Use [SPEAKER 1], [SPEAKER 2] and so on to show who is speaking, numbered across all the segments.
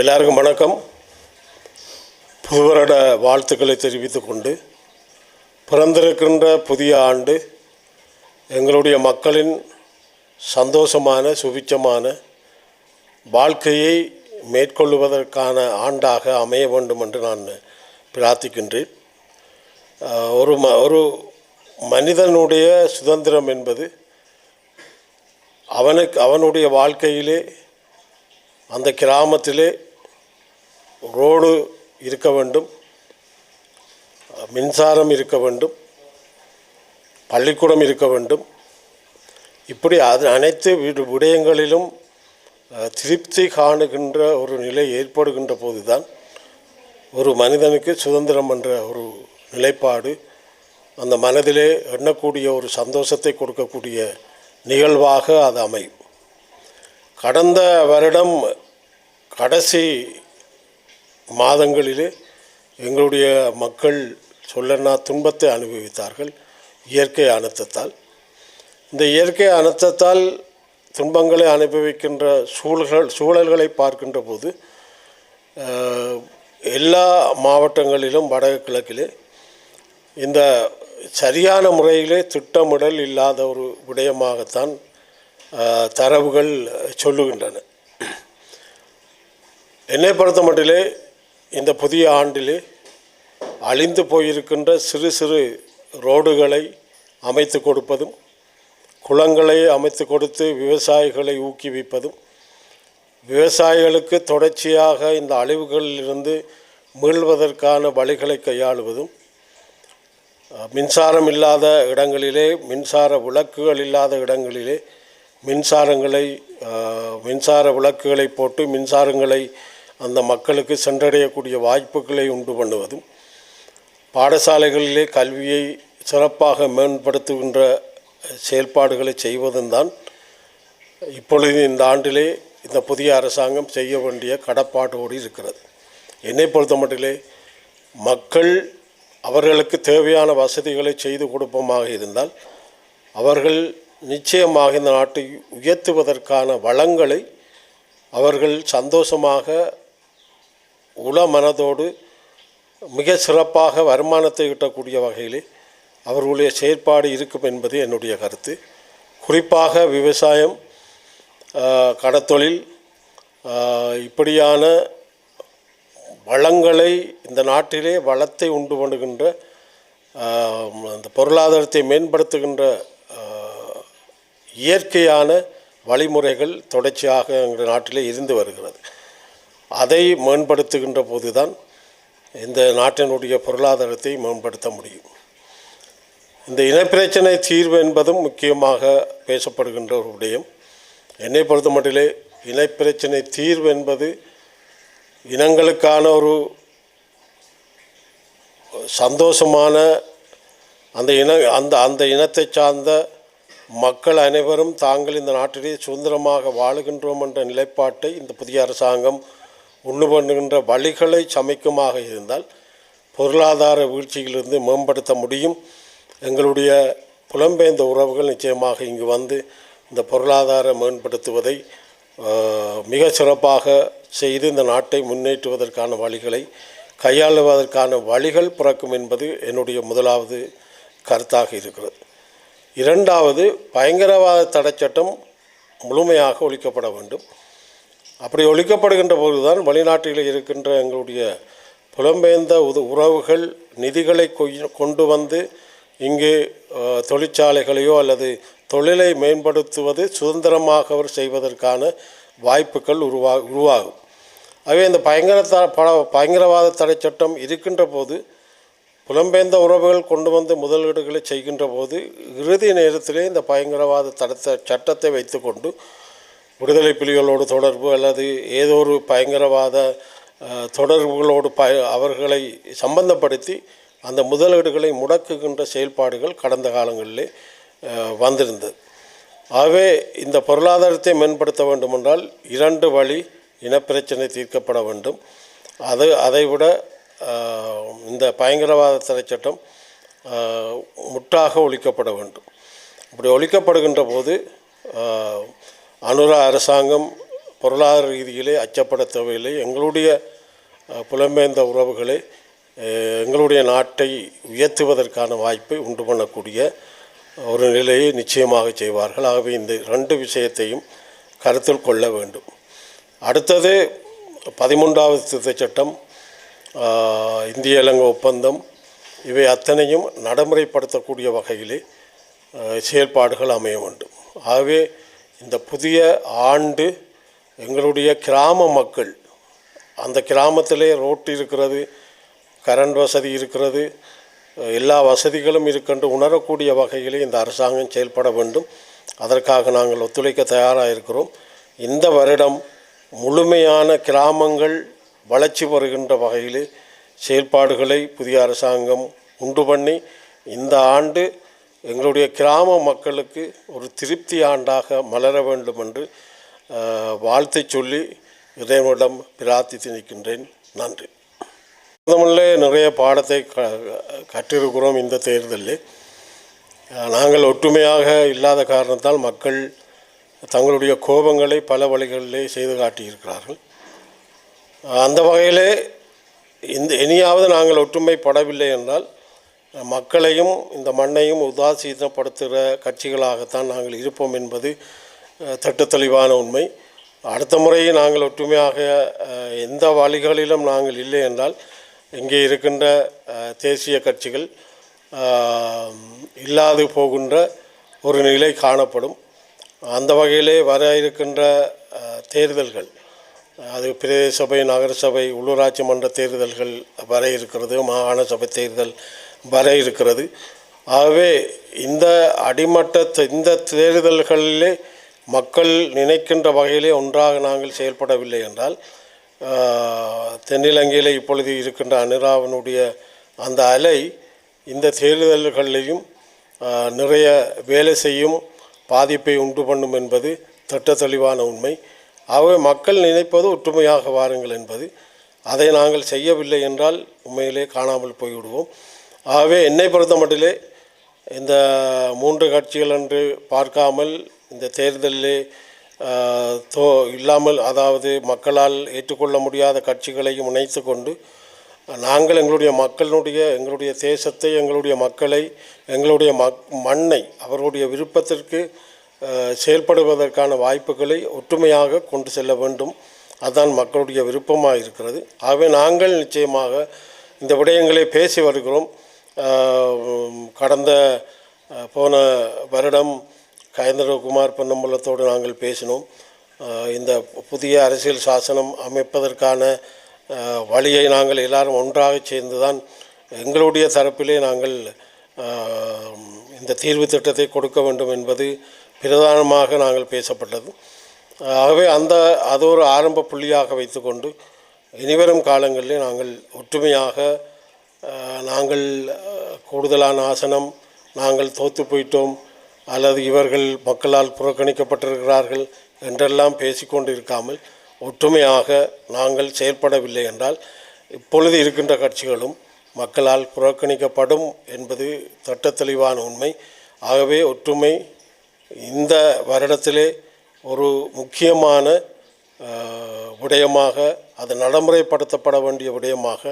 [SPEAKER 1] எல்லாருக்கும் வணக்கம். புது வருட வாழ்த்துக்களை தெரிவித்து கொண்டு பிறந்திருக்கின்ற புதிய ஆண்டு எங்களுடைய மக்களின் சந்தோஷமான சுபிச்சமான வாழ்க்கையை மேற்கொள்வதற்கான ஆண்டாக அமைய வேண்டும் என்று நான் பிரார்த்திக்கின்றேன். ஒரு ம ஒரு மனிதனுடைய சுதந்திரம் என்பது அவனுக்கு அவனுடைய வாழ்க்கையிலே அந்த கிராமத்திலே ரோடு இருக்க வேண்டும் மின்சாரம் இருக்க வேண்டும் பள்ளிக்கூடம் இருக்க வேண்டும். இப்படி அது அனைத்து விடு விடயங்களிலும் திருப்தி காணுகின்ற ஒரு நிலை ஏற்படுகின்ற போதுதான் ஒரு மனிதனுக்கு சுதந்திரம் என்ற ஒரு நிலைப்பாடு அந்த மனதிலே எண்ணக்கூடிய ஒரு சந்தோஷத்தை கொடுக்கக்கூடிய நிகழ்வாக அது அமையும். கடந்த வருடம் கடைசி மாதங்களிலே எங்களுடைய மக்கள் சொல்லனா துன்பத்தை அனுபவித்தார்கள். இயற்கை அனர்த்தத்தால். இந்த இயற்கை அனர்த்தத்தால் துன்பங்களை அனுபவிக்கின்ற சூழல்கள் சூழல்களை பார்க்கின்ற போது எல்லா மாவட்டங்களிலும் வடக்கு கிழக்கிலே இந்த சரியான முறையிலே திட்டமிடல் இல்லாத ஒரு விடயமாகத்தான் தரவுகள் சொல்லுகின்றன. என்னை பொறுத்த மட்டிலே இந்த புதிய ஆண்டிலே அழிந்து போயிருக்கின்ற சிறு சிறு ரோடுகளை அமைத்து கொடுப்பதும் குளங்களை அமைத்து கொடுத்து விவசாயிகளை ஊக்குவிப்பதும் விவசாயிகளுக்கு தொடர்ச்சியாக இந்த அழிவுகளிலிருந்து மீள்வதற்கான வழிகளை கையாளுவதும் மின்சாரம் இல்லாத இடங்களிலே மின்சார விளக்குகள் இல்லாத இடங்களிலே மின்சாரங்களை மின்சார விளக்குகளை போட்டு மின்சாரங்களை அந்த மக்களுக்கு சென்றடையக்கூடிய வாய்ப்புகளை உண்டு பண்ணுவதும் பாடசாலைகளிலே கல்வியை சிறப்பாக மேம்படுத்துகின்ற செயல்பாடுகளை செய்வதும் தான் இப்பொழுது இந்த ஆண்டிலே இந்த புதிய அரசாங்கம் செய்ய வேண்டிய கடப்பாட்டோடு இருக்கிறது. என்னை பொறுத்த மட்டிலே மக்கள் அவர்களுக்கு தேவையான வசதிகளை செய்து கொடுப்போமாக இருந்தால் அவர்கள் நிச்சயமாக இந்த நாட்டை உயர்த்துவதற்கான வளங்களை அவர்கள் சந்தோஷமாக உள மனதோடு மிக சிறப்பாக வருமானத்தை ஈட்டக்கூடிய வகையிலே அவர்களுடைய செயற்பாடு இருக்கும் என்பது என்னுடைய கருத்து. குறிப்பாக விவசாயம் கடத்தொழில் இப்படியான வளங்களை இந்த நாட்டிலே வளத்தை உண்டு பண்ணுகின்ற அந்த பொருளாதாரத்தை மேம்படுத்துகின்ற இயற்கையான வழிமுறைகள் தொடர்ச்சியாக எங்கள் நாட்டிலே இருந்து வருகிறது. அதை மேம்படுத்துகின்ற போதுதான் இந்த நாட்டினுடைய பொருளாதாரத்தை மேம்படுத்த முடியும். இந்த இனப்பிரச்சனை தீர்வு என்பதும் முக்கியமாக பேசப்படுகின்ற ஒரு விடயம். என்னை பொறுத்த மட்டிலே இனப்பிரச்சனை தீர்வு என்பது இனங்களுக்கான ஒரு சந்தோஷமான அந்த இன அந்த அந்த இனத்தை சார்ந்த மக்கள் அனைவரும் தாங்கள் இந்த நாட்டிலே சுதந்திரமாக வாழுகின்றோம் என்ற நிலைப்பாட்டை இந்த புதிய அரசாங்கம் உண்டு பண்ணுகின்ற வழிகளை சமைக்குமாக இருந்தால் பொருளாதார வீழ்ச்சியிலிருந்து மேம்படுத்த முடியும். எங்களுடைய புலம்பெயர்ந்த உறவுகள் நிச்சயமாக இங்கு வந்து இந்த பொருளாதார மேம்படுத்துவதை மிக சிறப்பாக செய்து இந்த நாட்டை முன்னேற்றுவதற்கான வழிகளை கையாளுவதற்கான வழிகள் பிறக்கும் என்பது என்னுடைய முதலாவது கருத்தாக இருக்கிறது. இரண்டாவது பயங்கரவாத தடைச்சட்டம் முழுமையாக ஒழிக்கப்பட வேண்டும். அப்படி ஒழிக்கப்படுகின்ற போதுதான் வெளிநாட்டில் இருக்கின்ற எங்களுடைய புலம்பெயர்ந்த உது உறவுகள் நிதிகளை கொய்- கொண்டு வந்து இங்கு தொழிற்சாலைகளையோ அல்லது தொழிலை மேம்படுத்துவது சுதந்திரமாக அவர் செய்வதற்கான வாய்ப்புகள் உருவா உருவாகும். ஆகவே இந்த பயங்கர த ப பயங்கரவாத தடை சட்டம் இருக்கின்ற போது புலம்பெயர்ந்த உறவுகள் கொண்டு வந்து முதலீடுகளை செய்கின்ற போது இறுதி நேரத்திலே இந்த பயங்கரவாத தடத்த சட்டத்தை வைத்துக்கொண்டு விடுதலை புலிகளோடு தொடர்பு அல்லது ஏதோ ஒரு பயங்கரவாத தொடர்புகளோடு ப அவர்களை சம்பந்தப்படுத்தி அந்த முதலீடுகளை முடக்குகின்ற செயல்பாடுகள் கடந்த காலங்களிலே வந்திருந்தது. ஆகவே இந்த பொருளாதாரத்தை மேம்படுத்த வேண்டுமென்றால் இரண்டு வழி இனப்பிரச்சனை தீர்க்கப்பட வேண்டும். அது அதைவிட இந்த பயங்கரவாத தடை சட்டம் முற்றாக ஒழிக்கப்பட வேண்டும். இப்படி ஒழிக்கப்படுகின்ற போது அனுரா அரசாங்கம் பொருளாதார ரீதியிலே அச்சப்பட தேவையில்லை. எங்களுடைய புலம்பெயர்ந்த உறவுகளை எங்களுடைய நாட்டை உயர்த்துவதற்கான வாய்ப்பை உண்டு பண்ணக்கூடிய ஒரு நிலையை நிச்சயமாக செய்வார்கள். ஆகவே இந்த ரெண்டு விஷயத்தையும் கருத்தில் கொள்ள வேண்டும். அடுத்தது பதிமூன்றாவது திருத்தச் சட்டம் இந்திய இலங்கை ஒப்பந்தம் இவை அத்தனையும் நடைமுறைப்படுத்தக்கூடிய வகையிலே செயல்பாடுகள் அமைய வேண்டும். ஆகவே இந்த புதிய ஆண்டு எங்களுடைய கிராம மக்கள் அந்த கிராமத்திலே ரோட்டு இருக்கிறது கரண்ட் வசதி இருக்கிறது எல்லா வசதிகளும் இருக்கின்ற உணரக்கூடிய வகையிலே இந்த அரசாங்கம் செயல்பட வேண்டும். அதற்காக நாங்கள் ஒத்துழைக்க தயாராக இருக்கிறோம் இந்த வருடம் முழுமையான கிராமங்கள் வளர்ச்சி வருகின்ற வகையிலே செயல்பாடுகளை புதிய அரசாங்கம் உண்டு பண்ணி இந்த ஆண்டு எங்களுடைய கிராம மக்களுக்கு ஒரு திருப்தி ஆண்டாக மலர வேண்டும் என்று அஹ், சொல்லி இறைவனிடம் பிரார்த்தித்து நிற்கின்றேன். நன்றி. தமிழிலே நிறைய பாடத்தை க கற்றிருக்கிறோம் இந்த தேர்தலில். நாங்கள் ஒற்றுமையாக இல்லாத காரணத்தால் மக்கள் தங்களுடைய கோபங்களை பல வழிகளிலே செய்து காட்டியிருக்கிறார்கள். அந்த வகையிலே இந்த இனியாவது நாங்கள் ஒற்றுமைப்படவில்லை என்றால் மக்களையும் இந்த மண்ணையும் உதாசீனப்படுத்துகிற கட்சிகளாகத்தான் நாங்கள் இருப்போம் என்பது தட்டுத்தெளிவான உண்மை. அடுத்த முறை நாங்கள் ஒற்றுமையாக எந்த வழிகளிலும் நாங்கள் இல்லை என்றால் இங்கே இருக்கின்ற தேசிய கட்சிகள் இல்லாது போகின்ற ஒரு நிலை காணப்படும். அந்த வகையிலே வர இருக்கின்ற தேர்தல்கள் அது பிரதேச சபை நகரசபை உள்ளூராட்சி மன்ற தேர்தல்கள் வர இருக்கிறது மாகாண சபை தேர்தல் வர இருக்கிறது. ஆகவே இந்த அடிமட்ட இந்த தேர்தல்களிலே மக்கள் நினைக்கின்ற வகையிலே ஒன்றாக நாங்கள் செயல்படவில்லை என்றால் தென்னிலங்கையில் இப்பொழுது இருக்கின்ற அனுராவனுடைய அந்த அலை இந்த தேர்தல்களிலையும் நிறைய வேலை செய்யும் பாதிப்பை உண்டு பண்ணும் என்பது திட்ட தெளிவான உண்மை. ஆகவே மக்கள் நினைப்பது ஒற்றுமையாக வாருங்கள் என்பது. அதை நாங்கள் செய்யவில்லை என்றால் உண்மையிலே காணாமல் போய்விடுவோம். ஆகவே என்னை பொறுத்த மட்டிலே இந்த மூன்று கட்சிகள் என்று பார்க்காமல் இந்த தேர்தலிலே தோ இல்லாமல் அதாவது மக்களால் ஏற்றுக்கொள்ள முடியாத கட்சிகளையும் இணைத்து கொண்டு நாங்கள் எங்களுடைய மக்களுடைய எங்களுடைய தேசத்தை எங்களுடைய மக்களை எங்களுடைய மக் மண்ணை அவர்களுடைய விருப்பத்திற்கு செயல்படுவதற்கான வாய்ப்புகளை ஒற்றுமையாக கொண்டு செல்ல வேண்டும். அதுதான் மக்களுடைய விருப்பமாக இருக்கிறது ஆகவே நாங்கள் நிச்சயமாக இந்த விடயங்களை பேசி வருகிறோம். கடந்த போன வருடம் கயந்திரகுமார் பொன்னம்பலத்தோடு நாங்கள் பேசினோம். இந்த புதிய அரசியல் சாசனம் அமைப்பதற்கான வழியை நாங்கள் எல்லாரும் ஒன்றாக சேர்ந்து தான் எங்களுடைய தரப்பிலே நாங்கள் இந்த தீர்வு திட்டத்தை கொடுக்க வேண்டும் என்பது பிரதானமாக நாங்கள் பேசப்பட்டது. ஆகவே அந்த அது ஒரு ஆரம்ப புள்ளியாக வைத்துக்கொண்டு இனிவரும் காலங்களிலே நாங்கள் ஒற்றுமையாக நாங்கள் கூடுதலான ஆசனம் நாங்கள் தோற்று போயிட்டோம். அல்லது இவர்கள் மக்களால் புறக்கணிக்கப்பட்டிருக்கிறார்கள் என்றெல்லாம் பேசிக்கொண்டு இருக்காமல் ஒற்றுமையாக நாங்கள் செயல்படவில்லை என்றால் இப்பொழுது இருக்கின்ற கட்சிகளும் மக்களால் புறக்கணிக்கப்படும் என்பது சட்ட தெளிவான உண்மை. ஆகவே ஒற்றுமை இந்த வருடத்திலே ஒரு முக்கியமான விடயமாக அது நடைமுறைப்படுத்தப்பட வேண்டிய விடயமாக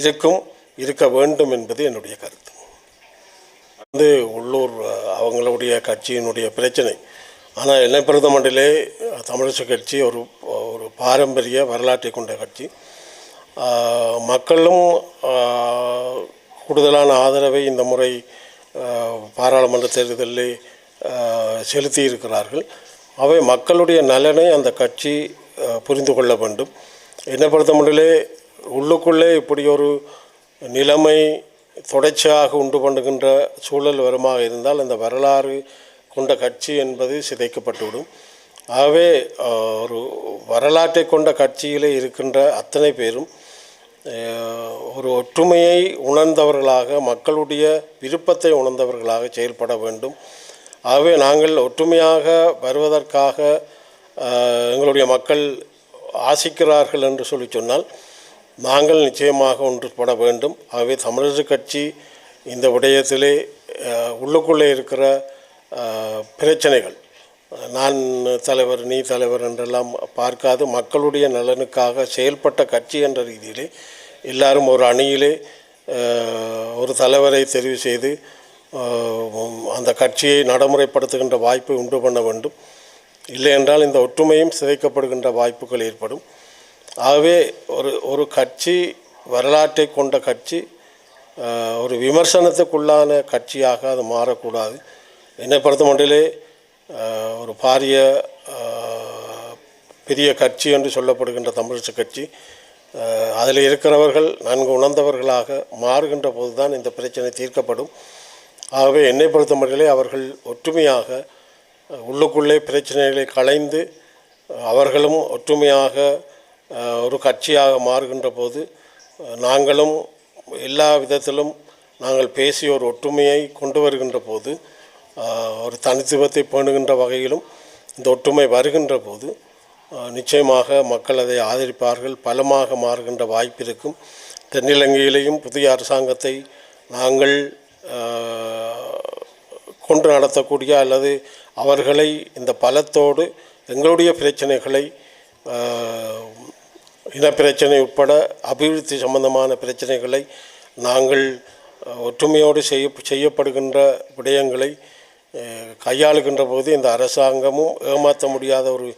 [SPEAKER 1] இருக்கும். இருக்க வேண்டும் என்பது என்னுடைய கருத்து. வந்து உள்ளூர் அவங்களுடைய கட்சியினுடைய பிரச்சனை. ஆனால் என்னை பிரதமண்டிலே தமிழிசை கட்சி ஒரு ஒரு பாரம்பரிய வரலாற்றை கொண்ட கட்சி. மக்களும் கூடுதலான ஆதரவை இந்த முறை பாராளுமன்ற தேர்தலில் செலுத்தியிருக்கிறார்கள் செலுத்தி இருக்கிறார்கள். அவை மக்களுடைய நலனை அந்த கட்சி புரிந்து கொள்ள வேண்டும். என்னை பொறுத்த உள்ளுக்குள்ளே இப்படி ஒரு நிலைமை தொடர்ச்சியாக உண்டு பண்ணுகின்ற சூழல் வருமாக இருந்தால் அந்த வரலாறு கொண்ட கட்சி என்பது சிதைக்கப்பட்டுவிடும். ஆகவே ஒரு வரலாற்றை கொண்ட கட்சியிலே இருக்கின்ற அத்தனை பேரும் ஒரு ஒற்றுமையை உணர்ந்தவர்களாக மக்களுடைய விருப்பத்தை உணர்ந்தவர்களாக செயல்பட வேண்டும். ஆகவே நாங்கள் ஒற்றுமையாக வருவதற்காக எங்களுடைய மக்கள் ஆசிக்கிறார்கள் என்று சொல்லி சொன்னால் நாங்கள் நிச்சயமாக ஒன்றுபட வேண்டும். ஆகவே தமிழரசு கட்சி இந்த விடயத்திலே உள்ளுக்குள்ளே இருக்கிற பிரச்சனைகள் நான் தலைவர் நீ தலைவர் என்றெல்லாம் பார்க்காது மக்களுடைய நலனுக்காக செயல்பட்ட கட்சி என்ற ரீதியிலே எல்லாரும் ஒரு அணியிலே ஒரு தலைவரை தெரிவு செய்து அந்த கட்சியை நடைமுறைப்படுத்துகின்ற வாய்ப்பை உண்டு பண்ண வேண்டும். இல்லை என்றால் இந்த ஒற்றுமையும் சிதைக்கப்படுகின்ற வாய்ப்புகள் ஏற்படும். ஆகவே ஒரு ஒரு கட்சி வரலாற்றை கொண்ட கட்சி ஒரு விமர்சனத்துக்குள்ளான கட்சியாக அது மாறக்கூடாது. என்னை பொறுத்த மட்டிலே ஒரு பாரிய பெரிய கட்சி என்று சொல்லப்படுகின்ற தமிழிசை கட்சி அதில் இருக்கிறவர்கள் நன்கு உணர்ந்தவர்களாக மாறுகின்ற போது தான் இந்த பிரச்சனை தீர்க்கப்படும். ஆகவே என்னை பொறுத்த மட்டிலே அவர்கள் ஒற்றுமையாக உள்ளுக்குள்ளே பிரச்சனைகளை களைந்து அவர்களும் ஒற்றுமையாக ஒரு கட்சியாக மாறுகின்ற போது நாங்களும் எல்லா விதத்திலும் நாங்கள் பேசி ஒரு ஒற்றுமையை கொண்டு வருகின்ற போது ஒரு தனித்துவத்தை பேணுகின்ற வகையிலும் இந்த ஒற்றுமை வருகின்ற போது நிச்சயமாக மக்கள் அதை ஆதரிப்பார்கள். பலமாக மாறுகின்ற வாய்ப்பு இருக்கும். தென்னிலங்கையிலேயும் புதிய அரசாங்கத்தை நாங்கள் கொண்டு நடத்தக்கூடிய அல்லது அவர்களை இந்த பலத்தோடு எங்களுடைய பிரச்சனைகளை இனப்பிரச்சனை உட்பட அபிவிருத்தி சம்பந்தமான பிரச்சனைகளை நாங்கள் ஒற்றுமையோடு செய்ய செய்யப்படுகின்ற விடயங்களை கையாளுகின்ற போது இந்த அரசாங்கமும் ஏமாற்ற முடியாத ஒரு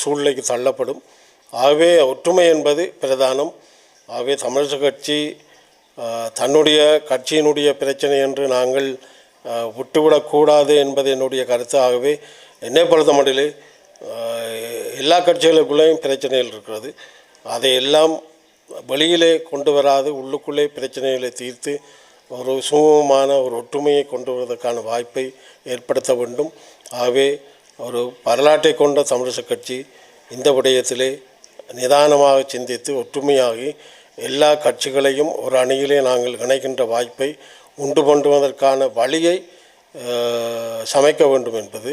[SPEAKER 1] சூழ்நிலைக்கு தள்ளப்படும். ஆகவே ஒற்றுமை என்பது பிரதானம். ஆகவே தமிழக கட்சி தன்னுடைய கட்சியினுடைய பிரச்சனை என்று நாங்கள் விட்டுவிடக்கூடாது என்பது என்னுடைய கருத்து. ஆகவே என்னை பொறுத்த மட்டிலே எல்லா கட்சிகளுக்குள்ளேயும் பிரச்சனைகள் இருக்கிறது. அதையெல்லாம் வெளியிலே கொண்டு வராது உள்ளுக்குள்ளே பிரச்சனைகளை தீர்த்து ஒரு சுமூகமான ஒரு ஒற்றுமையை கொண்டு வருவதற்கான வாய்ப்பை ஏற்படுத்த வேண்டும். ஆகவே ஒரு வரலாற்றை கொண்ட தமிழிசை கட்சி இந்த விடயத்திலே நிதானமாக சிந்தித்து ஒற்றுமையாகி எல்லா கட்சிகளையும் ஒரு அணியிலே நாங்கள் இணைக்கின்ற வாய்ப்பை உண்டு பண்ணுவதற்கான வழியை சமைக்க வேண்டும் என்பது